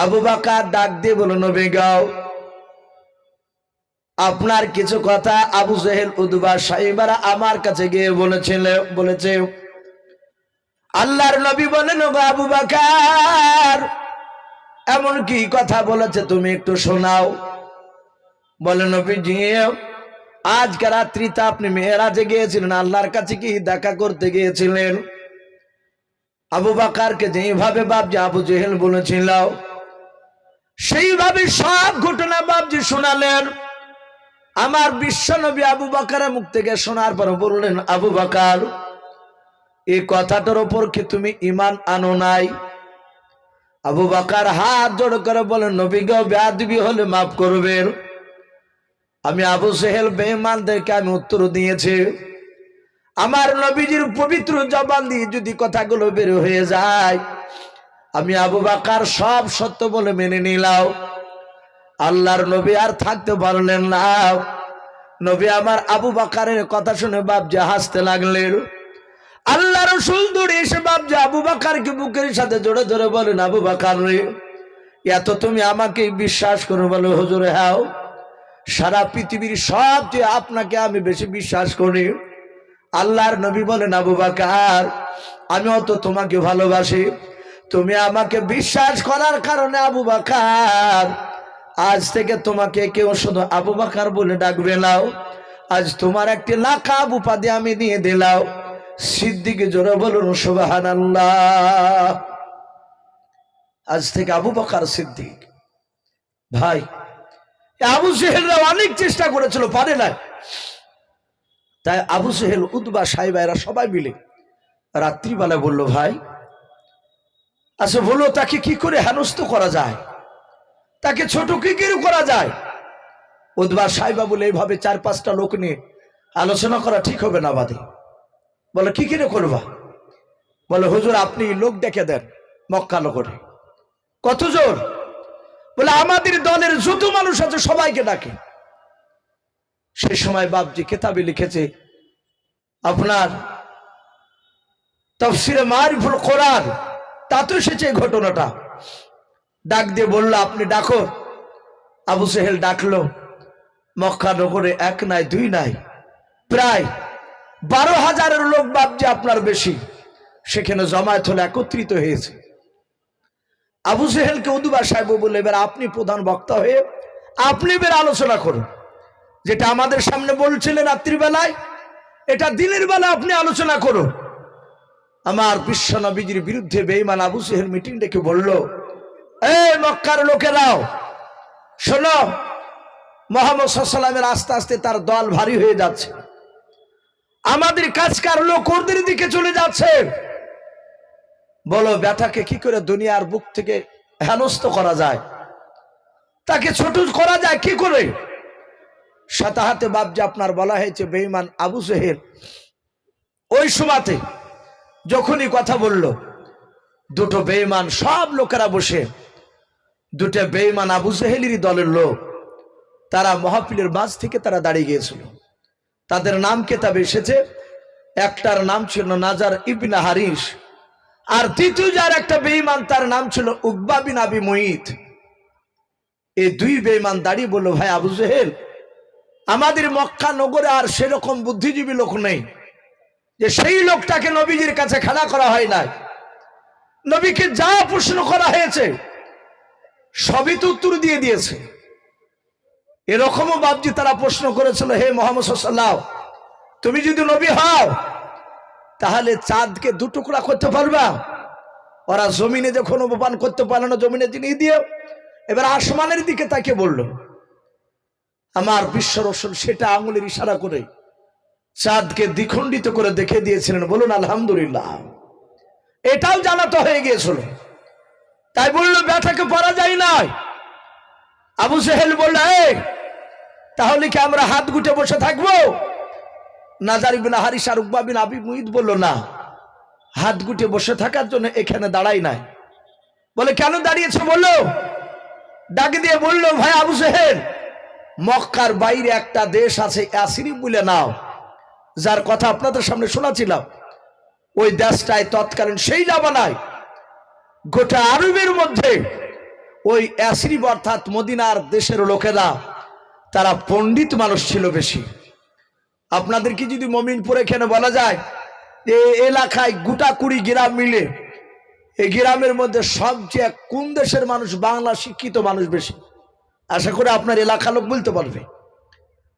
আবু বাকার ডাক দিয়ে বলো নবী গাও আপনার কিছু কথা আবু জেহেল, উদ্বা সাহিবারা আমার কাছে গিয়ে বলেছিল, বলেছে। আল্লাহর নবী বলেন, "ওগো আবু বাকার, এমন কি কথা বলেছে তুমি একটু শোনাও। বলে নবী জি আজকে রাত্রিতে আপনি মেয়েরাজে গিয়েছিলেন, আল্লাহর কাছে কি দেখা করতে গিয়েছিলেন? আবু বাকারকে যেভাবে বাপজি আবু জেহেল বলেছিল সেইভাবে সব ঘটনা বাপজি শোনালেন। আমার বিশ্ব নবী আবু বাকারের মুখ থেকে শোনার পর বললেন, আবু বাকার এই কথাটার ওপর কি তুমি ইমান আনো নাই? আবু বাকার হাত জোড় করে বলেন নবী গো, বেয়াদবি হলে মাফ করবেন। আমি আবু সেহেল বেহমানদেরকে আমি উত্তর দিয়েছি। আমার নবীজির পবিত্র জবান দিয়ে যদি কথাগুলো বের হয়ে যায় আমি আবু বাকার সব সত্য বলে মেনে নিলাম। আল্লাহর নবী আর থাকতে পারলেন না। নবী আমার আবু বাকারের কথা শুনে বাবজা হাসতে লাগলেন। আল্লাহ রসুল দৌড়ে এসে বাবজা আবু বাকারকে বুকের সাথে জোরে ধরে বলেন, আবু বাকার এত তুমি আমাকে বিশ্বাস করো বলো হুজুরে, হাও। সারা পৃথিবীর সবচেয়ে আপনাকে আমি বেশি বিশ্বাস করি। আল্লাহর নবী বলেন, আবু বাকার, আমি অত তোমাকে ভালোবাসি। তুমি আমাকে বিশ্বাস করার কারণে আবু বাকার, আজ থেকে তোমাকে কেউ শুধু আবু বাকার বলে ডাকবে নাও আজ তোমার একটি লাকাব উপাধি আমি দিয়ে দিলাও সিদ্দিকে জোরে বলুন সুবাহান আজ থেকে আবু বাকার সিদ্দিক। ভাই, আবু সেহেলরা অনেক চেষ্টা করেছিল, পারে না তাই আবু সেহেল উদ্বা সাহেবা এরা সবাই মিলে রাত্রিবেলায় বলল, ভাই আচ্ছা বলো, তাকে কি করে হেনস্থ করা যায়? তাকে ছোট কি করে করা যায়? উদ্বা সাহেবা বলে, এইভাবে চার পাঁচটা লোক নিয়ে আলোচনা করা ঠিক হবে না বাদে। বলে, কি করে করবা? বলে, হুজুর, আপনি লোক ডেকে দেন মক্কা করে কত জোর? বলে, আমাদের দলের যত মানুষ আছে সবাইকে ডাকে। সে সময় বাপজি কেতাবে লিখেছে, আপনার তফসিরে মারিফুল কোরআন তাতে এসেছে ঘটনাটা। ডাক দিয়ে বলল, আপনি ডাকো। আবু সেহেল ডাকলো, মক্কা নগরে এক নাই, দুই নাই। প্রায় বারো হাজারের লোক বাপজি আপনার বেশি, সেখানে জমায়েত হলে একত্রিত হয়েছে। আবু সেহেলকে উদুবা সাহেব বলে এবার আপনি প্রধান বক্তা হয়ে আপনি এবার আলোচনা করুন। যেটা আমাদের সামনে বলছিলেন রাত্রিবেলায়, এটা দিনের বেলা আপনি আলোচনা করুন। আমার বিশ্ব নবীজির বিরুদ্ধে বেইমান আবু সেহেল মিটিং ডেকে বলল, এই মক্কার লোকেরাও শোনো, মোহাম্মদ সাল্লামের আস্তে আস্তে তার দল ভারী হয়ে যাচ্ছে। আমাদের কাজকার লোক ওদের দিকে চলে যাচ্ছে। বলো, ব্যাটাকে কি করে দুনিয়ার বুক থেকে হেনস্থ করা যায়? তাকে ছোট করা যায় কি করে? সাতাহাতে বাবজা আপনার বলা হয়েছে বেইমান আবু সেহেল ওই সময়তে যখনই কথা বলল, দুটো বেইমান সব লোকেরা বসে, দুটো বেইমান আবু সেহেলেরই দলের লোক, তারা মহাপিলের মাঝ থেকে তারা দাঁড়িয়ে গিয়েছিল। তাদের নাম কেতাবে এসেছে, একটার নাম ছিল নাজার ইবনা হারিস আর দ্বিতীয় যার একটা বেইমান তার নাম ছিল উকবা বিন আবি মহিত এই দুই বেইমান দাঁড়িয়ে বলল, ভাই আবু জেহেল, আমাদের মক্কা নগরে আর সেরকম বুদ্ধিজীবী লোক নেই। যে সেই লোকটাকে নবীজির কাছে খেলা করা হয় নাই। নবীকে যা প্রশ্ন করা হয়েছে, সবই তো উত্তর দিয়ে দিয়েছে। এরকমও বাবজি তারা প্রশ্ন করেছিল, হে মোহাম্মদ সাল্লাহ তুমি যদি নবী হও, তাহলে চাঁদকে দু টুকরা করতে পারবা? ওরা জমিনে যখন অপমান করতে পারল না, জমিনে জিনিয়ে দিয়ে এবার আসমানের দিকে তাকে বলল, আমার বিশ্ব রসুল সেটা আঙুলের ইশারা করে চাঁদকে দ্বিখণ্ডিত করে দেখে দিয়েছিলেন, বলুন আলহামদুলিল্লাহ। এটাও জানাতো হয়ে গিয়েছিল। তাই বলল, ব্যথাকে পরা যায় নাই। আবু সেহেল বলল তাহলে কি আমরা হাত গুটে বসে থাকব? নাজার বিন হারিস আর আবি মুহিত বলল, না, হাত গুটে বসে থাকার জন্য এখানে দাঁড়াই নাই। বলে, কেন দাঁড়িয়েছে? বলল, ডাক দিয়ে বলল, ভাই আবু সেহেল, মক্কার বাইরে একটা দেশ আছে, অ্যাসিরি বলে নাও। যার কথা আপনাদের সামনে শোনাছিলাম, ওই দেশটায় তৎকালীন সেই জামানায় গোটা আরবের মধ্যে ওই অ্যাসরিব অর্থাৎ মদিনার দেশের লোকেরা, তারা পণ্ডিত মানুষ ছিল বেশি। আপনাদেরকে যদি মমিনপুর এখানে বলা যায় যে এলাকায় গোটা কুড়ি গ্রাম মিলে এই গ্রামের মধ্যে সবচেয়ে কোন দেশের মানুষ, বাংলা শিক্ষিত মানুষ বেশি? আশা করে আপনার এলাকা লোক বলতে পারবে।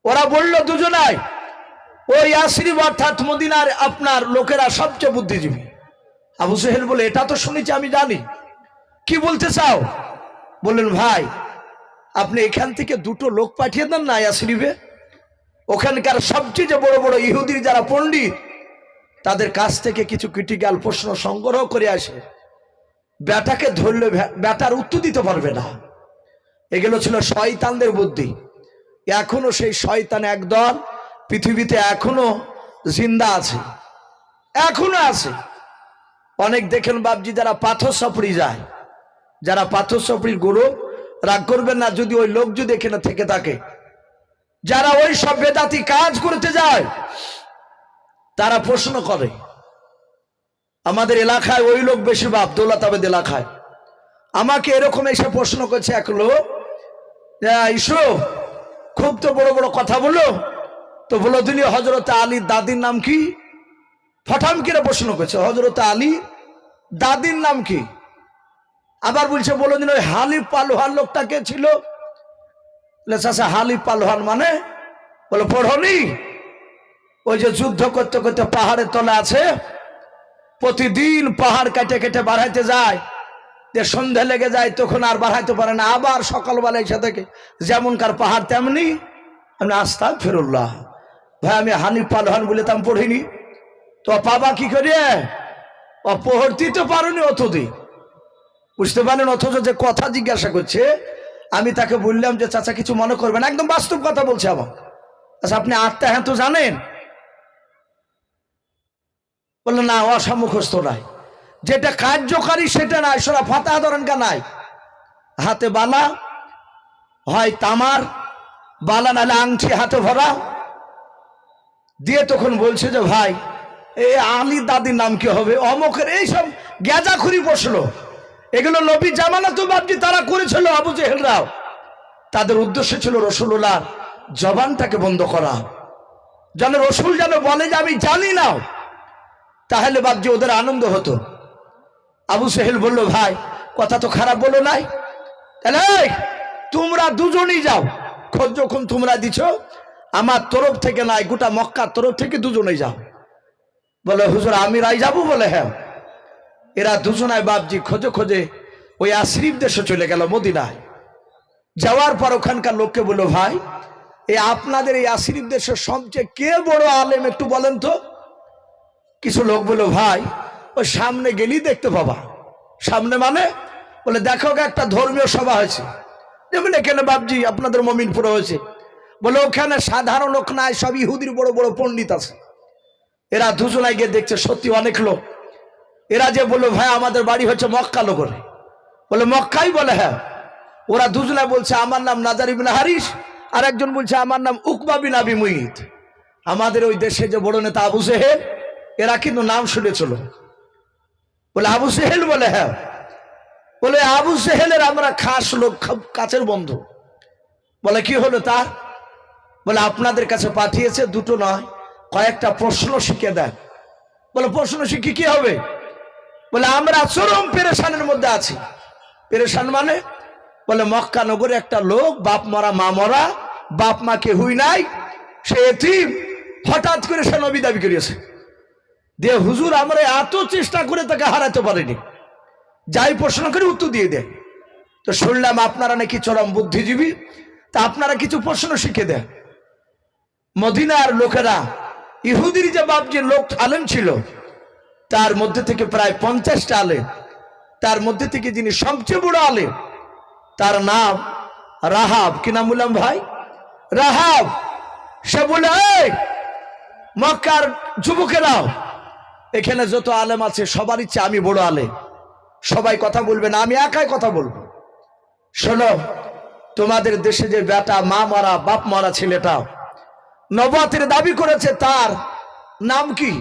ওরা বলল দুজনায় ওই আশরিফ অর্থাৎ মদিনার আপনার লোকেরা সবচেয়ে বুদ্ধিজীবী। আবু সোহেল বলে, এটা তো শুনেছি, আমি জানি। কি বলতে চাও? বললেন, ভাই, আপনি এখান থেকে দুটো লোক পাঠিয়ে দেন না ইয়াসরিফে ওখানকার সবচেয়ে বড় বড় ইহুদির যারা পণ্ডিত, তাদের কাছ থেকে কিছু ক্রিটিক্যাল প্রশ্ন সংগ্রহ করে আসে। ব্যাটাকে ধরলে ব্যাটার উত্তর দিতে পারবে না। এগুলো ছিল শয়তানদের বুদ্ধি। এখনও সেই শয়তান একদল পৃথিবীতে এখনও জিন্দা আছে, এখনও আছে। অনেক দেখেন বাবজি যারা পাথর সাপড়ি যায়, যারা পাথর সাপড়ির গুরু, রাগ করবেন না, যদি ওই লোক যদি এখানে থেকে থাকে। যারা ওই সব বেদাতি কাজ করতে যায়, তারা প্রশ্ন করে, আমাদের এলাকায় ওই লোক বেশি বাপ দৌলতাবেদ এলাকায়। আমাকে এরকম এসে প্রশ্ন করছে এক লোক ইসু খুব তো বড় বড় কথা বলল তো বলো দিলি হজরত আলীর দাদির নাম কি? ফঠাম কিরে প্রশ্ন করছে হজরত আলী দাদির নাম কি? আবার বলছে বলো দিন ওই হালিফ পালোহান লোকটা কে ছিল? চাচা হালিফ পালোহান মানে? বলে পড়নি ওই যে যুদ্ধ করতে করতে পাহাড়ের তলা আছে, প্রতিদিন পাহাড় কেটে কেটে বাড়াইতে যায়। যে সন্ধে লেগে যায় তখন আর বাড়াইতে পারে না। আবার সকালবেলা এসে থেকে যেমনকার পাহাড় তেমনি আমি আস্তাক ফেরুল্লাহ ভাই, আমি হানি পালহান বলে তাম পড়িনি। তো বাবা কি করে ও পড়তে তো পারোনি অতদিন বুঝতে পারেন অথচ যে কথা জিজ্ঞাসা করছে, আমি তাকে বললাম যে, চাচা, কিছু মনে করবেন একদম বাস্তব কথা বলছে আমার আচ্ছা আপনি আত্মা হ্যাঁ তো জানেন? বলল, না অসামুখস্থ নাই। যেটা কার্যকারী সেটা নাই সোরা ফাতা ধরনকা নাই। হাতে বালা হয় তামার, বালা নালে আংটি হাতে ভরা। দিয়ে তখন বলছে যে, ভাই, এ আলী দাদির নাম কি হবে? অমকের এইসব গ্যাজাখুরি বসল। এগুলো নবী জামানা তো বাবজি তারা করেছিল, আবু জেহেলরাও তাদের উদ্দেশ্য ছিল রসুল্লাহ জবানটাকে বন্ধ করা। যেন রসুল যেন বলে যে, আমি জানি না। তাহলে বাবজি ওদের আনন্দ হতো। আবু সেহেল বলল, ভাই, কথা তো খারাপ বলো নাই। তোমরা দুজনই যাও। খোঁজ যখন তোমরা দিছ আমার তরফ থেকে নাই, গোটা মক্কার তরফ থেকে দুজনেই যাও। বলে, হুজুর, আমি রাই যাব? বলে হ্যাঁ। এরা দুজনায় বাপজি খোঁজে খোঁজে ওই আশরিফ দেশে চলে গেল মদিনায়। যাওয়ার পর ওখানকার লোককে বলল, ভাই, এই আপনাদের এই আশরিফ দেশের সবচেয়ে কে বড় আলেম একটু বলেন তো? কিছু লোক বলল, ভাই, ওই সামনে গেলেই দেখতে পাবা। সামনে মানে? বলে, দেখো একটা ধর্মীয় সভা হয়েছে। যেমন এখানে বাবজি আপনাদের মমিনপুরে হয়েছে। বলে, ওখানে সাধারণ লোক নাই, সব ইহুদির বড় বড় পণ্ডিত আছে। এরা দুজনায় গিয়ে দেখছে, সত্যি অনেক লোক। এরা যে বলল, ভাই, আমাদের বাড়ি হচ্ছে মক্কা লোকরে বলে, মক্কাই বলে হ্যাঁ। ওরা দুজনে বলছে, আমার নাম নাজার ইবিন হারিস আর একজন বলছে, আমার নাম উকবা বিন আবি মুহিত আমাদের ওই দেশে যে বড় নেতা আবু সেহেল, এরা কিন্তু নাম শুনেছিল। বলে, আবু সেহেল বলে হ্যাঁ। বলে, আবু সেহেলের আমরা খাস লোক, খুব, কাছের বন্ধু। বলে, কি হলো তার? বলে, আপনাদের কাছে পাঠিয়েছে দুটো নয়, কয়েকটা প্রশ্ন শিখে দেন। বলে, প্রশ্ন শিখে কি হবে? বলে, আমরা চরম পেরেশানের মধ্যে আছি। পেরেশান মানে বলে, মক্কা নগরে একটা লোক, বাপ মরা, মা মরা, বাপ মাকে হুই নাই, সে এতিম, হঠাৎ করে সে নবী দাবি করিয়েছে। দিয়ে হুজুর, আমরা এত চেষ্টা করে তাকে হারাতে পারিনি। যাই প্রশ্ন করে উত্তর দিয়ে দেয়। তো শুনলাম আপনারা নাকি চরম বুদ্ধিজীবী, তা আপনারা কিছু প্রশ্ন শিখে দেন। মদিনার লোকেরা ইহুদির যে বাপ যে লোক আলেম ছিল তার মধ্যে থেকে প্রায় পঞ্চাশটা আলেম তার মধ্যে থেকে যিনি সবচেয়ে বড় আলেম তার নাম রাহাব। কি নাম বললাম ভাই? রাহাব। সে বলে "এই, মক্কার যুবকেরাও এখানে যত আলেম আছে সবার ইচ্ছে আমি বড় আলেম। সবাই কথা বলবে না আমি একাই কথা বলব। শোনো তোমাদের দেশে যে বেটা মা মারা বাপ মারা ছেলেটা নবাতের দাবি করেছে তার নাম কি?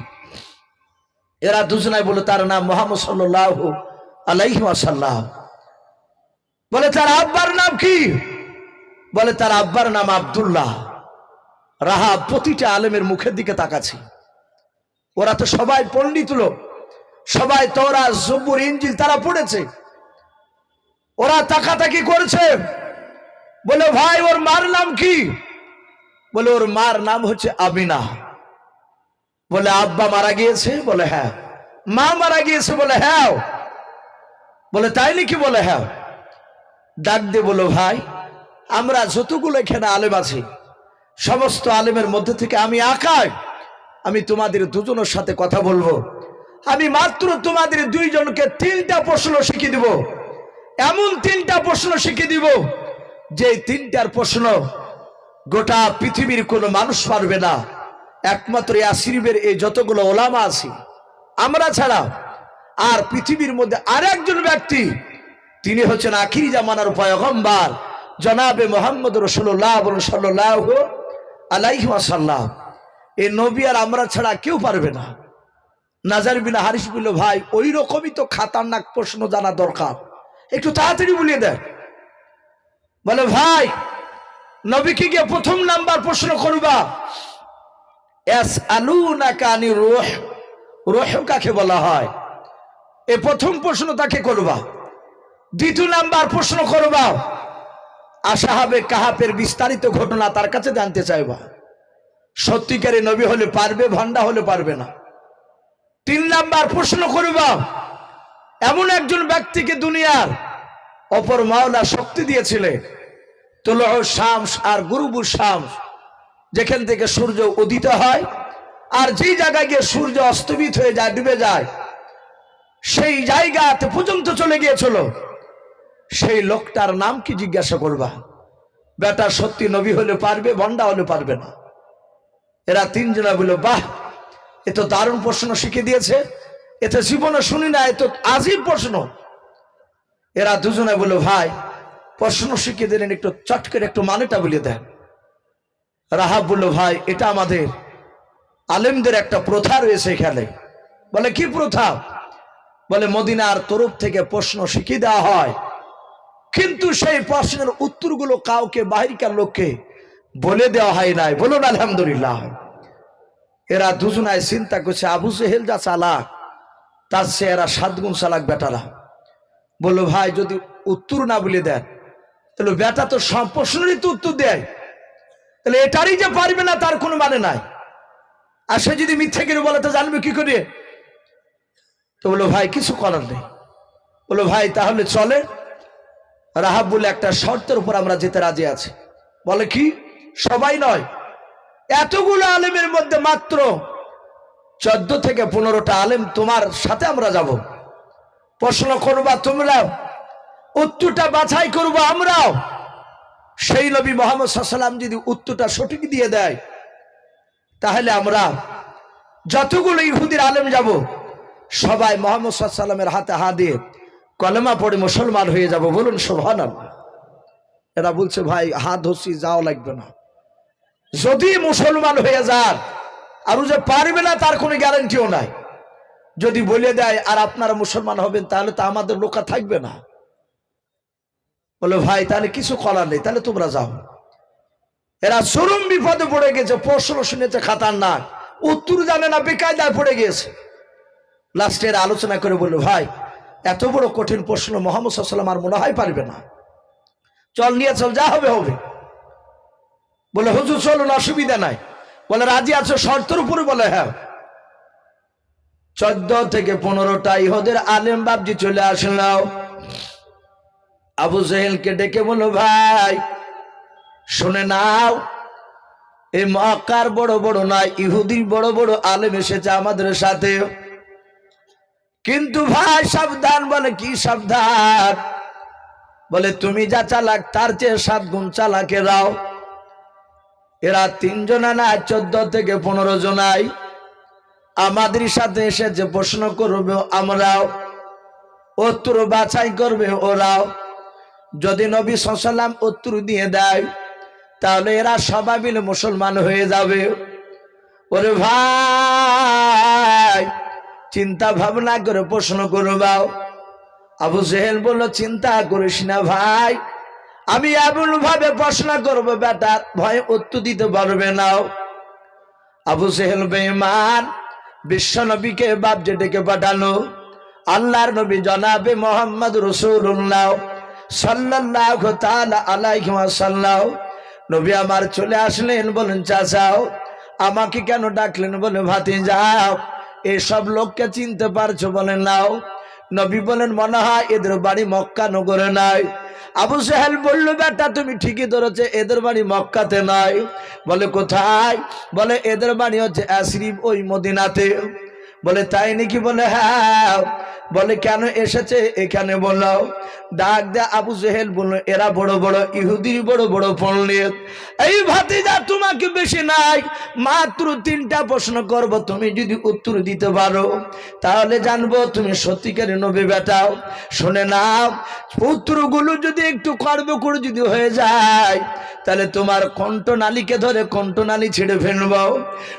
এরা দুজনায় বলে তার নাম মোহাম্মদ সাল্লাহ আলাইহি আসাল্লাহ বলে তার আব্বার নাম কি? বলে তার আব্বার নাম আবদুল্লাহ। রাহা প্রতিটা আলেমের মুখের দিকে তাকাছি ওরা তো সবাই পণ্ডিত লোক। সবাই তোরা জব্বুর ইঞ্জিল তারা পড়েছে। ওরা তাকাতাকি করেছে। বলে ভাই, ওর মার নাম কি? বলে, ওর মার নাম হচ্ছে আমিনা। বলে, আব্বা মারা গিয়েছে? বলে হ্যাঁ। মা মারা গিয়েছে? বলে হ্যাঁ। বলে, তাই নাকি? বলে হ্যাঁ। ডাক দিয়ে বলো, ভাই, আমরা যতগুলো এখানে আলেম আছি, সমস্ত আলেমের মধ্যে থেকে আমি আকাই আমি তোমাদের দুজনের সাথে কথা বলব। আমি মাত্র তোমাদের দুইজনকে তিনটা প্রশ্ন শিখিয়ে দিব। এমন তিনটা প্রশ্ন শিখিয়ে দিব যে তিনটার প্রশ্ন গোটা পৃথিবীর কোনো মানুষ পারবে না। একমাত্র ইয়াসিরিবের এই যতগুলো ওলামা আছি। আমরা ছাড়া আর পৃথিবীর মধ্যে আর একজন ব্যক্তি, তিনি হচ্ছেন আখিরি জামানার পয়গম্বার, জনাবে মোহাম্মদ রসুল্লাহ সাল্লাহ আলাইহি আসাল্লাহ এই নবী আর আমরা ছাড়া কেউ পারবে না। নাজার বিনা হারিস বলল, ভাই, ওই রকমই তো খাতারনাক প্রশ্ন জানা দরকার। একটু তাড়াতাড়ি বলিয়ে দেন। বলে, ভাই নবীকে গিয়ে প্রথম নাম্বার প্রশ্ন করবা। এস আলু না কানি রোহ রোহ কাকে বলা হয়? এ প্রথম প্রশ্ন তাকে করবা। দ্বিতীয় নাম্বার প্রশ্ন করবা, আশাহাবে কাহাপের বিস্তারিত ঘটনা তার কাছে জানতে চাইবা। সত্যিকারে নবী হলে পারবে ভান্ডা হলে পারবে না। তিন নাম্বার প্রশ্ন করবা, এমন একজন ব্যক্তিকে দুনিয়ার অপর মাওলা শক্তি দিয়েছিলেন তোলহ শামস আর গুরুবুর শামস। যেখান থেকে সূর্য উদিত হয়, আর যেই জায়গায় গিয়ে সূর্য অস্তমিত হয়ে যায়, ডুবে যায়, সেই জায়গাতে পর্যন্ত চলে গিয়েছিল। সেই লোকটার নাম কি জিজ্ঞাসা করবা? বেটা, সত্যি নবী হলে পারবে বন্ডা হলে পারবে না। এরা তিনজনা বলল, বাহ, এ তো দারুণ প্রশ্ন শিখে দিয়েছে। এতে জীবনে শুনি না এ তো আজীব প্রশ্ন। এরা দুজনে বলল, ভাই প্রশ্ন শিখিয়ে দিলেন একটু চট করে একটু মানেটা বলে দেন। রাহাব বলল, ভাই, এটা আমাদের আলেমদের একটা প্রথা রয়েছে এখানে। বলে, কি প্রথা? বলে, মদিনার তরফ থেকে প্রশ্ন শিখিয়ে দেওয়া হয়। কিন্তু সেই প্রশ্নের উত্তরগুলো কাউকে বাহিরকার লোককে বলে দেওয়া হয় নাই। বলুন, আলহামদুলিল্লাহ। এরা দুজনায় চিন্তা করছে, আবু সেহেল যা চালাক, তার সে এরা সাতগুণ চালাক বেটারা। বলল, ভাই, যদি উত্তর না বলে দেন তাহলে বেটা তো সব প্রশ্নেরই তো উত্তর দেয়। তাহলে এটারই যে পারবে না, তার কোনো মানে নাই। আর সে যদি মিথ্যে করে বলে, তো জানবে কি করে? তো বলল ভাই, কিছু করার নেই। বলল ভাই, তাহলে চলে। রাহাব বলে, একটা শর্তের উপর আমরা যেতে রাজি আছি। বলে কি? সবাই নয়, এতগুলো আলেমের মধ্যে মাত্র চোদ্দ থেকে পনেরোটা আলেম তোমার সাথে আমরা যাব। প্রশ্ন করবা তোমরাও উত্তরটা বাছাই করব আমরাও। সেই নবী মোহাম্মদ সাল্লাম যদি উত্তরটা সঠিক দিয়ে দেয়, তাহলে আমরা যতগুলো ইহুদির আলেম যাব, সবাই মোহাম্মদ সাল্লামের হাতে হাত দিয়ে কলেমা পড়ে মুসলমান হয়ে যাব। বলুন শোভান এরা বলছে, ভাই, হাত ধরছি যাও, লাগবে না। যদি মুসলমান হয়ে যান, আর ও যে পারবে না, তার কোনো গ্যারান্টিও নাই। যদি বলে দেয়, আর আপনারা মুসলমান হবেন, তাহলে তো আমাদের লোকা থাকবে না। বলে, ভাই, তাহলে কিছু করার নেই, তাহলে তোমরা যাও। এরা চরম বিপদে পড়ে গেছে, প্রশ্ন শুনেছে খাতার না উত্তর জানে না, বেকায়দায় পড়ে গিয়েছে। লাস্টে এরা আলোচনা করে বলল, ভাই, এত বড় কঠিন প্রশ্ন মোহাম্মদ সাল্লাম আর মনে হয় পারবে না। চল নিয়ে চল, যা হবে হবে। বলে, হুজুর, চলুন, অসুবিধা নাই। বলে, রাজি আছো? শর্তের উপরে বলে হ্যাঁ। চোদ্দ থেকে পনেরোটা ইহদের আলেম বাবজি চলে আসলাম আবু জেহেলকে ডেকে বলো, ভাই, শুনে নাও, এই মক্কার বড় বড় নয়, ইহুদির বড় বড় আলেম এসেছে আমাদের সাথে। কিন্তু ভাই, সাবধান, বলে, কি সাবধান? বলে, তুমি যা চালাক, তার চেয়ে সাত গুণ চালাকে দাও। এরা তিনজনা না, চোদ্দ থেকে পনেরো জনাই। আমাদের সাথে এসে যে প্রশ্ন করবে, আমরাও। উত্তর বাছাই করবে, ওরাও। যদি নবী সাল্লাম উত্তর দিয়ে দেয়, তাহলে এরা সবাই মিলে মুসলমান হয়ে যাবে। ওরে ভাই, চিন্তা ভাবনা করে প্রশ্ন করবাও আবু জেহেল বলল, চিন্তা করিস না ভাই, আমি এমন ভাবে প্রশ্ন করব, বেটা, ভয় উত্তর দিতে পারবে নাও আবু জেহেল বেমান বিশ্ব নবীকে বাপ ডেকে পাঠানো আল্লাহর নবী জনাবে মোহাম্মদ রসুল্লাহ। সাল্লাহ তালা আলাইহি সাল্লাহ নবী আমার চলে আসলেন বলেন চাচাও, আমাকে কেন ডাকলেন? বলে ভাতি যাও এসব লোককে চিনতে পারছ? বলেন নাও। নবী বলেন মনে হয় এদের বাড়ি মক্কা নগরে নাই। আবু সাহেল বলল, বেটা, তুমি ঠিকই ধরেছে, এদের বাড়ি মক্কাতে নয় বলে, কোথায়? বলে, এদের বাড়ি হচ্ছে অ্যাসরিফ ওই মদিনাতে। বলে, তাই নাকি? বলে হ্যাঁ। বলে, কেন এসেছে? এখানে বলো ডাক দে আবু জেহেল বলল, এরা বড় বড় ইহুদির বড় বড় পণ্ডিত। এই ভাতিজা তোমাকে বেশি নাই, মাত্র তিনটা প্রশ্ন করব, তুমি যদি উত্তর দিতে পারো, তাহলে জানব তুমি সত্যিকারের নবী বেটাও শুনে নাও উত্তরগুলো যদি একটু করে যদি হয়ে যায়, তাহলে তোমার কণ্ঠনালীকে ধরে কণ্ঠনালী ছেড়ে ফেলব।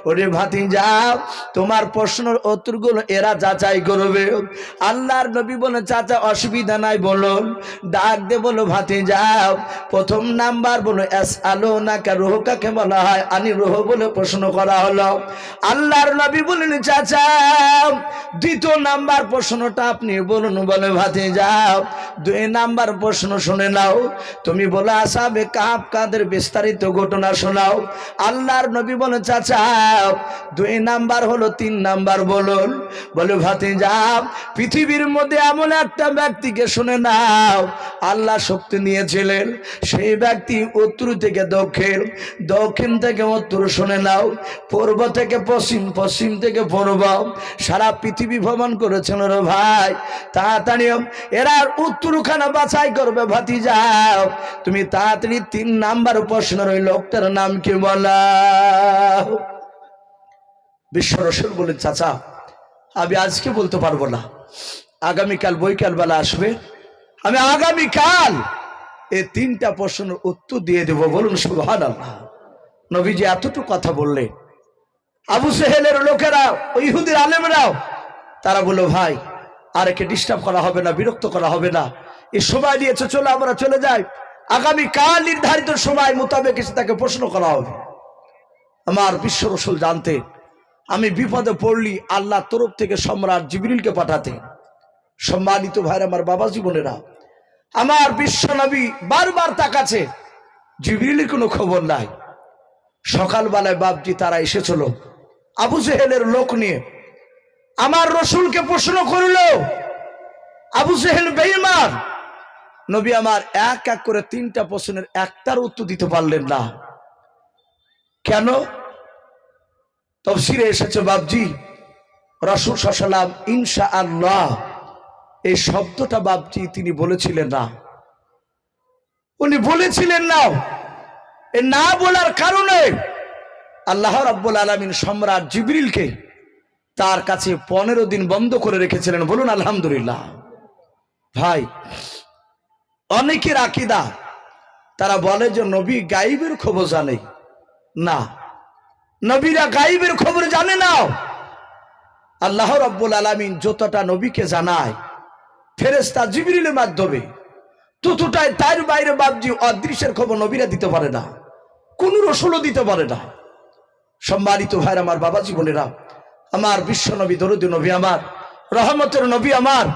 ওরে ভাতি যাও তোমার প্রশ্নের উত্তরগুলো এরা যাচাই করবে। আল্লাহর নবী বলে, চাচা, অসুবিধা নাই বলুন ডাক দে বলো, ভাতি, যাও। প্রথম নাম্বার বলো এস আলো না কে রোহ কাকে বলা হয়। আনি রোহ বলে প্রশ্ন করা হলো। আল্লাহর নবী বলেন চাচা, দ্বিতীয় নাম্বার প্রশ্নটা আপনি বলুন, বলে, ভাতি, যাও। দুই নাম্বার প্রশ্ন শুনে নাও। তুমি বলে, আসাবে কাপ কাদের বিস্তারিত ঘটনা শোনাও। আল্লাহর নবী বলে, চাচা, দুই নাম্বার হলো, তিন নাম্বার বলুন। বলে, ভাতি, যাও। পৃথিবীর মধ্যে এমন একটা ব্যক্তিকে শুনে নাও, আল্লাহ শক্তি নিয়েছিলেন। সেই ব্যক্তি উত্তর থেকে দক্ষিণ দক্ষিণ থেকে উত্তর শুনে নাও, পূর্ব থেকে পশ্চিম পশ্চিম থেকে পূর্ব। সারা পৃথিবী ভ্রমণ করেছেন রে ভাই। তাড়াতাড়ি, এরা উত্তরখানা বাছাই করবে ভাতি যাও তুমি তাড়াতাড়ি তিন নাম্বার প্রশ্ন ওই লোকটার নাম কি বলা? বিশ্ব রসুল বলেন চাচা, আমি আজকে বলতে পারব না। আগামীকাল বৈকাল বেলা আসবে। আমি আগামীকাল এই তিনটা প্রশ্নের উত্তর দিয়ে দেবো। বলুন সুহান আল্লাহ নবীজি এতটুকু কথা বললে আবু সেহেলের লোকেরা ইহুদির আলেমরাও, তারা বলল, ভাই, আর একে ডিস্টার্ব করা হবে না, বিরক্ত করা হবে না। এই সময় নিয়েছে চলো আমরা চলে যাই। আগামী কাল নির্ধারিত সময় মোতাবেক এসে তাকে প্রশ্ন করা হবে। আমার বিশ্ব রসুল জানতে আমি বিপদে পড়লি আল্লাহ তরফ থেকে সম্রাট জিবরিলকে পাঠাতে। সম্মানিত ভাইয়ের আমার বাবা জীবনেরা আমার বিশ্ব নবী বারবার তাকাছে জিবরিলের কোনো খবর নাই। সকালবেলায় বাপজি তারা এসেছিল আবু জেহেলের লোক নিয়ে। আমার রসুলকে প্রশ্ন করল, আবু জেহেল বেইমান নবী আমার এক এক করে তিনটা প্রশ্নের একটার উত্তর দিতে পারলেন না। কেন? তফসিরে এসেছে বাবজি রসুল সাল্লাম ইনশা আল্লাহ এই শব্দটা বাবজি তিনি বলেছিলেন না। উনি বলেছিলেন না, এ না বলার কারণে আল্লাহ রাব্বুল আলমিন সম্রাট জিবরিলকে তার কাছে পনেরো দিন বন্ধ করে রেখেছিলেন। বলুন, আলহামদুলিল্লাহ। ভাই, অনেকের আকিদা, তারা বলে যে নবী গাইবের খবর জানে না নবীরা গাইবের খবর জানে না আল্লাহ রব্বুল আলমিন যতটা নবীকে জানায় ফেরেস্তা জিবরিলের মাধ্যমে, ততটাই তার বাইরে বাবজি অদৃশ্যের খবর নবীরা দিতে পারে না, কোন রসুলও দিতে পারে না। সম্মানিত ভাইর আমার বাবা জীবনেরা আমার বিশ্ব নবী, দরুদ নবী আমার, রহমতের নবী আমার,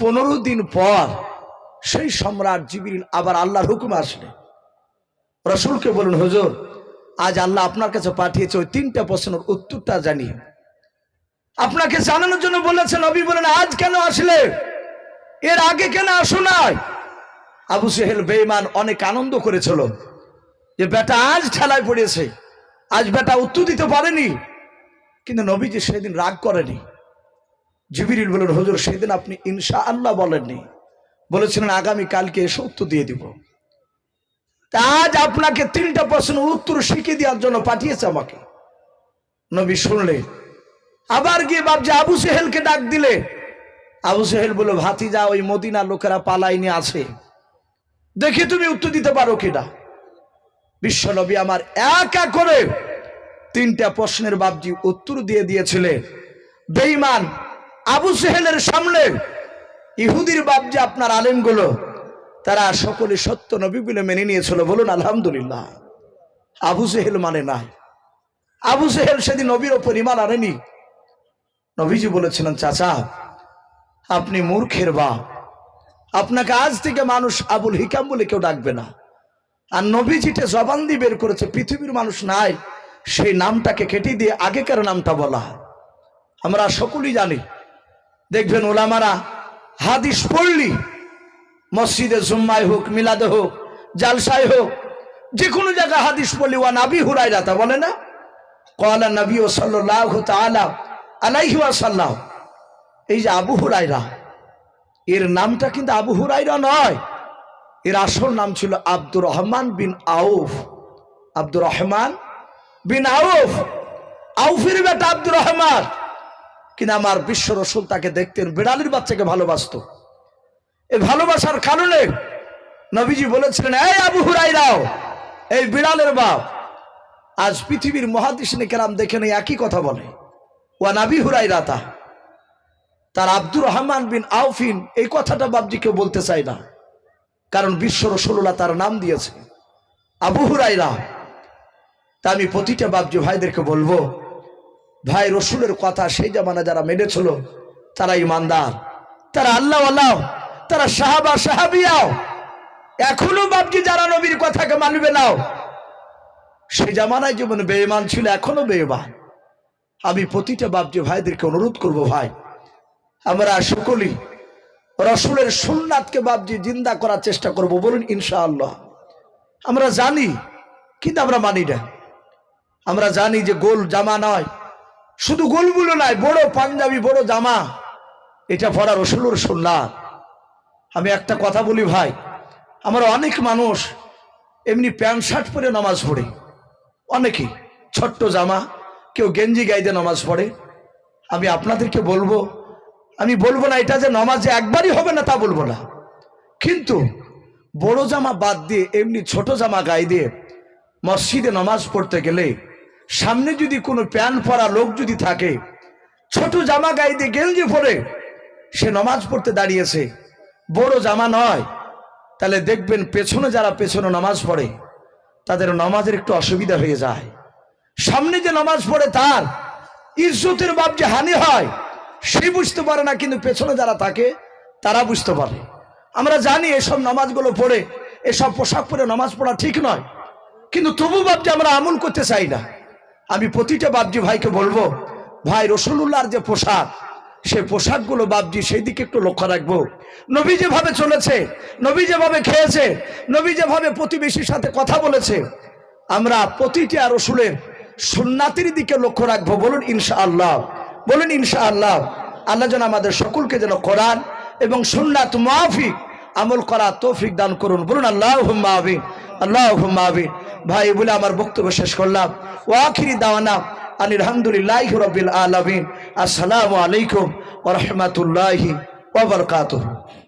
পনেরো দিন পর সেই সম্রাট জিবিরিল আবার আল্লাহর হুকুম আসলে। রসুলকে বলুন, হুজুর আজ আল্লাহ আপনার কাছে পাঠিয়েছে ওই তিনটা প্রশ্নের উত্তরটা জানিয়ে। আপনাকে জানানোর জন্য বলেছেন, নবী বলেন, আজ কেন আসলে? এর আগে কেন আসো নাই? আবু সেহেল বেইমান অনেক আনন্দ করেছিল। যে বেটা আজ ঠেলায় পড়েছে। আজ বেটা উত্তর দিতে পারেনি। কিন্তু নবীজি সেদিন রাগ করেনি। জিবিরিল বলেন, হুজুর, সেদিন আপনি ইনশা আল্লাহ বলেননি। বলেছিলেন আগামী কালকে এসে উত্তর দিয়ে দিব। আজ আপনাকে তিনটা প্রশ্ন উত্তর শিখিয়ে দেওয়ার জন্য পাঠিয়েছে আমাকে। নবী শুনলে, আবার গিয়ে ভাবছে, আবু সেহেলকে ডাক দিলে। আবু সেহেল বলল, ভাতিজা, ওই মদিনা লোকেরা পালাইনি আছে। দেখি তুমি উত্তর দিতে পারো কিনা? বিশ্বনবী আমার এক করে তিনটা প্রশ্নের বাবজি উত্তর দিয়ে দিয়েছিলেন। বেইমান আবু সেহেলের সামনে ইহুদির যে আপনার আলেমগুলো তারা সকলে সত্য নবী বলে মেনে নিয়েছিল। বলুন, আলহামদুলিল্লাহ। আবু সেহেল মানে নাই। আবু সেহেল সেদিন নবীর ওপর ইমান আনেনি। নবীজি বলেছিলেন, চাচা, আপনি মূর্খের বাপ। আপনাকে আজ থেকে মানুষ আবুল হিকাম বলে কেউ ডাকবে না। আর নবীজিতে জবান দিয়ে বের করেছে, পৃথিবীর মানুষ নাই। সেই নামটাকে কেটে দিয়ে আগেকার নামটা বলা। আমরা সকলেই জানি। দেখবেন ওলামারা হাদিস পড়লি মসজিদে জুম্মায় হোক, মিলাদে হোক, জালসায় হোক যে কোনো জায়গায় হাদিস পড়লি ওয়া নাবি হুরাই রাতা বলে না। কলা নবী ও সাল্লাহ তালা আলাইহি সাল্লাহ এই যে আবু হুরাইরা এর নামটা কিন্তু আবু হুরাইরা নয়। এর আসল নাম ছিল আব্দুর রহমান বিন আউফ। আব্দুর রহমান বিন আউফ। আউফের বেটা আব্দুর রহমান। কিন্তু আমার বিশ্ব রসুল তাকে দেখতেন, বিড়ালির বাচ্চাকে ভালোবাসতো। এই ভালোবাসার কারণে নবীজি বলেছিলেন, এই আবু হুরাইরাও এই বিড়ালের বাপ, আজ পৃথিবীর মহাদিস কেরাম দেখে নেই, একই কথা বলে। ওয়া নাবি হুরাইরাতা তার আব্দুর রহমান বিন আউফিন এই কথাটা বাবজি কেউ বলতে চায় না, কারণ বিশ্ব রসুল্লাহ তার নাম দিয়েছে। আবু হুরাই হুরাইরা তা আমি প্রতিটা বাবজি ভাইদেরকে বলব, ভাই রসুলের কথা সেই জামানা যারা মেনেছিল, তারা ইমানদার। তারা আল্লাহ আল্লাহ তারা সাহাবা, সাহাবিয়াও। এখনও বাবজি যারা নবীর কথাকে মানবে নাও। সে জামানায় যেমন বেঈমান ছিল, এখনও বেঈমান। আমি প্রতিটা বাবজি ভাইদেরকে অনুরোধ করব ভাই, আমরা সকলেই রসুলের সুন্নাতকে বাবজি জিন্দা করার চেষ্টা করব বলুন ইনশাআল্লাহ। আমরা জানি, কিন্তু আমরা মানি না। আমরা জানি যে গোল জামা নয়। শুধু গোলগুলো নয়, বড় পাঞ্জাবি, বড় জামা। এটা পড়া রসুলের সুন্নাত। আমি একটা কথা বলি ভাই, আমার অনেক মানুষ এমনি প্যান্ট শার্ট পরে নামাজ পড়ে। অনেকেই ছোট্ট জামা, কেউ গেঞ্জি গাইতে নামাজ পড়ে। আমি আপনাদেরকে বলব, আমি বলব না এটা যে নামাজে একবারই হবে না তা বলব না। কিন্তু বড় জামা বাদ দিয়ে, এমনি ছোট জামা গায়ে দিয়ে মসজিদে নামাজ পড়তে গেলে সামনে যদি কোনো প্যান্ট পরা লোক যদি থাকে, ছোট জামা গায়ে দিয়ে গেঞ্জি পরে সে নামাজ পড়তে দাঁড়িয়েছে বড় জামা নয়, তাহলে দেখবেন পেছনে যারা পেছনে নামাজ পড়ে, তাদের নামাজের একটু অসুবিধা হয়ে যায়। সামনে যে নামাজ পড়ে তার ইজ্জতের বাপ যে হানি হয়, সে বুঝতে পারে না, কিন্তু পেছনে যারা থাকে, তারা বুঝতে পারে। আমরা জানি এসব নামাজগুলো পড়ে, এসব পোশাক পরে নামাজ পড়া ঠিক নয়, কিন্তু তবু বাপজি আমরা আমল করতে চাই না। আমি প্রতিটা বাপজি ভাইকে বলব, ভাই, রসুল্লাহর যে পোশাক সে পোশাকগুলো বাপজি সেই দিকে একটু লক্ষ্য রাখব। নবী যেভাবে চলেছে, নবী যেভাবে খেয়েছে, নবী যেভাবে প্রতিবেশীর সাথে কথা বলেছে, আমরা প্রতিটি আর রসুলের সুন্নাতির দিকে লক্ষ্য রাখব। বলুন ইনশা আল্লাহ বলুন ইনশা আল্লাহ আল্লাহ যেন আমাদের সকলকে যেন কোরআন এবং সুন্নাত মাফিক আমল করা তৌফিক দান করুন। বলুন আল্লাহ আবিন আল্লাহ আবিন ভাই বলে আমার বক্তব্য শেষ করলাম। ওয়াখিরি দাওয়ানা আলহামদুলিল্লাহ রবিল আলমিন। আসসালামু আলাইকুম ওরহমতুল্লাহি ওবরকাত